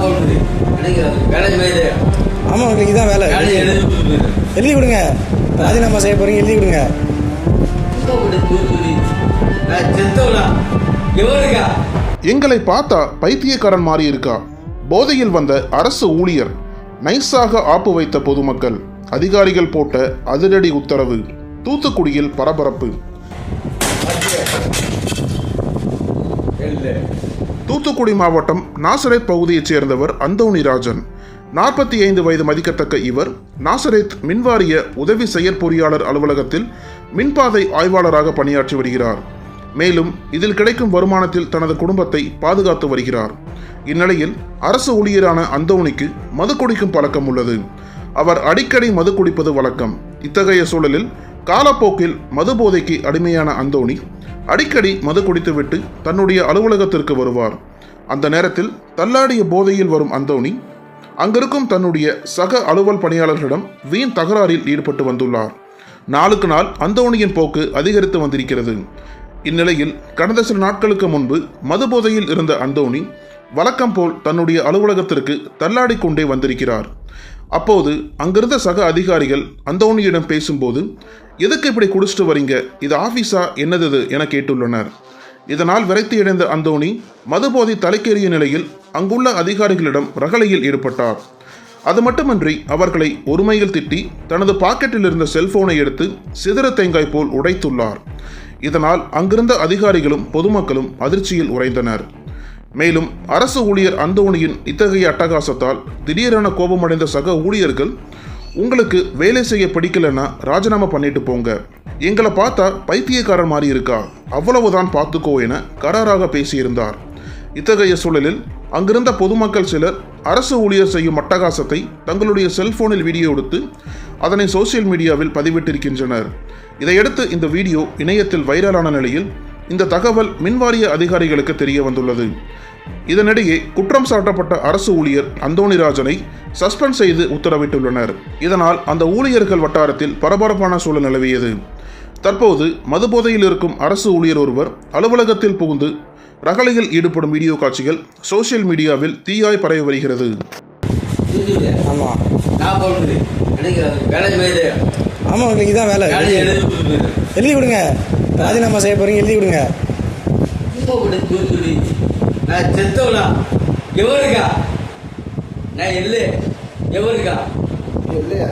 வேலை ஆமாம் உங்களுக்கு இதான் வேலை. எழுதி கொடுங்க. ராஜினாமா செய்ய போகிறீங்க எழுதி கொடுங்க. எங்களை பார்த்தா பைத்தியக்காரன் மாறி இருக்கா? போதையில் வந்த அரசு ஊழியர் நைஸாக ஆப்பு வைத்த பொதுமக்கள் அதிகாரிகள் போட்ட அதிரடி உத்தரவு தூத்துக்குடியில் பரபரப்பு. தூத்துக்குடி மாவட்டம் நாசரேத் பகுதியைச் சேர்ந்தவர் அந்தோணி ராஜன். நாற்பத்தி ஐந்து வயது மதிக்கத்தக்க இவர் நாசரேத் மின்வாரிய உதவி செயற்பொறியாளர் அலுவலகத்தில் மின்பாதை ஆய்வாளராக பணியாற்றி வருகிறார். மேலும் இதில் கிடைக்கும் வருமானத்தில் தனது குடும்பத்தை பாதுகாத்து வருகிறார். இந்நிலையில் அரசு ஊழியரான அந்தோணிக்கு மது குடிக்கும் பழக்கம் உள்ளது. அவர் அடிக்கடி மது குடிப்பது வழக்கம். இத்தகைய சூழலில் காலப்போக்கில் மது போதைக்கு அடிமையான அந்தோணி அடிக்கடி மது குடித்துவிட்டு தன்னுடைய அலுவலகத்திற்கு வருவார். அந்த நேரத்தில் தள்ளாடிய போதையில் வரும் அந்தோணி அங்கிருக்கும் தன்னுடைய சக அலுவல் பணியாளர்களிடம் வீண் தகராறில் ஈடுபட்டு வந்துள்ளார். நாளுக்கு நாள் அந்தோணியின் போக்கு அதிகரித்து வந்திருக்கிறது. இந்நிலையில் கடந்த சில நாட்களுக்கு முன்பு மது போதையில் இருந்த அந்தோணி வழக்கம் போல் தன்னுடைய அலுவலகத்திற்கு தள்ளாடி கொண்டே வந்திருக்கிறார். அப்போது அங்கிருந்த சக அதிகாரிகள் அந்தோனியிடம் பேசும்போது எதுக்கு இப்படி குடிச்சிட்டு வரீங்க? இது ஆஃபீஸா என்னது என கேட்டுள்ளனர். இதனால் விரக்தியடைந்த அந்தோணி மதுபோதை தலைக்கேறிய நிலையில் அங்குள்ள அதிகாரிகளிடம் ரகளையில் ஈடுபட்டார். அது மட்டுமன்றி அவர்களை ஒருமையில் திட்டி தனது பாக்கெட்டில் இருந்த செல்போனை எடுத்து சிதற தேங்காய் போல் உடைத்துள்ளார். இதனால் அங்கிருந்த அதிகாரிகளும் பொதுமக்களும் அதிர்ச்சியில் உறைந்தனர். மேலும் அரசு ஊழியர் அந்தோணியின் இத்தகைய அட்டகாசத்தால் திடீரென கோபமடைந்த சக ஊழியர்கள் உங்களுக்கு வேலை செய்ய பிடிக்கலன்னா ராஜினாமா பண்ணிட்டு போங்க. எங்களை பார்த்தா பைத்தியக்காரன் மாதிரி இருக்கா. அவ்வளவுதான் பார்த்துக்கோ என கராராக பேசியிருந்தார். இத்தகைய சூழலில் அங்கிருந்த பொதுமக்கள் சிலர் அரசு ஊழியர் செய்யும் அட்டகாசத்தை தங்களுடைய செல்போனில் வீடியோ எடுத்து அதனை சோசியல் மீடியாவில் பதிவிட்டிருக்கின்றனர். இதையடுத்து இந்த வீடியோ இணையத்தில் வைரலான நிலையில் இந்த தகவல் மின்வாரிய அதிகாரிகளுக்கு தெரிய வந்துள்ளது. இதனிடையே குற்றம் சாட்டப்பட்ட அரசு ஊழியர் அந்தோணிராஜனை சஸ்பெண்ட் செய்து உத்தரவிட்டுள்ளனர். இதனால் அந்த ஊழியர்கள் வட்டாரத்தில் பரபரப்பான சூழல் நிலவியது. தற்போது மதுபோதையில் இருக்கும் அரசு ஊழியர் ஒருவர் அலுவலகத்தில் புகுந்து ரகளையில் ஈடுபடும் வீடியோ காட்சிகள் சோசியல் மீடியாவில் தீயாய் பரவி வருகிறது. ஆமாம் போடுறது எனக்கு வேலை ஆமாம் உங்களுக்கு இதான் வேலை. வேலையை எழுதி கொடுத்துரு எழுதி கொடுங்க ராஜினாமா செய்ய போகிறீங்க எழுதி கொடுங்க தூத்துக்குடி நான் செத்தவனா எவருக்கா நான் இல்லை. எவருக்கா இல்லையா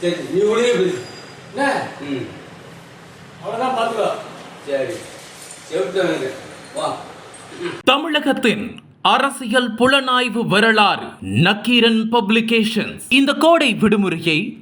சரி நீ ஒழுங்கே பேசு. சரி. செவிட்டு வா. தமிழகத்தின் அரசியல் புலனாய்வு வரலாறு நக்கீரன் பப்ளிகேஷன்ஸ். இந்த கோடை விடுமுறையை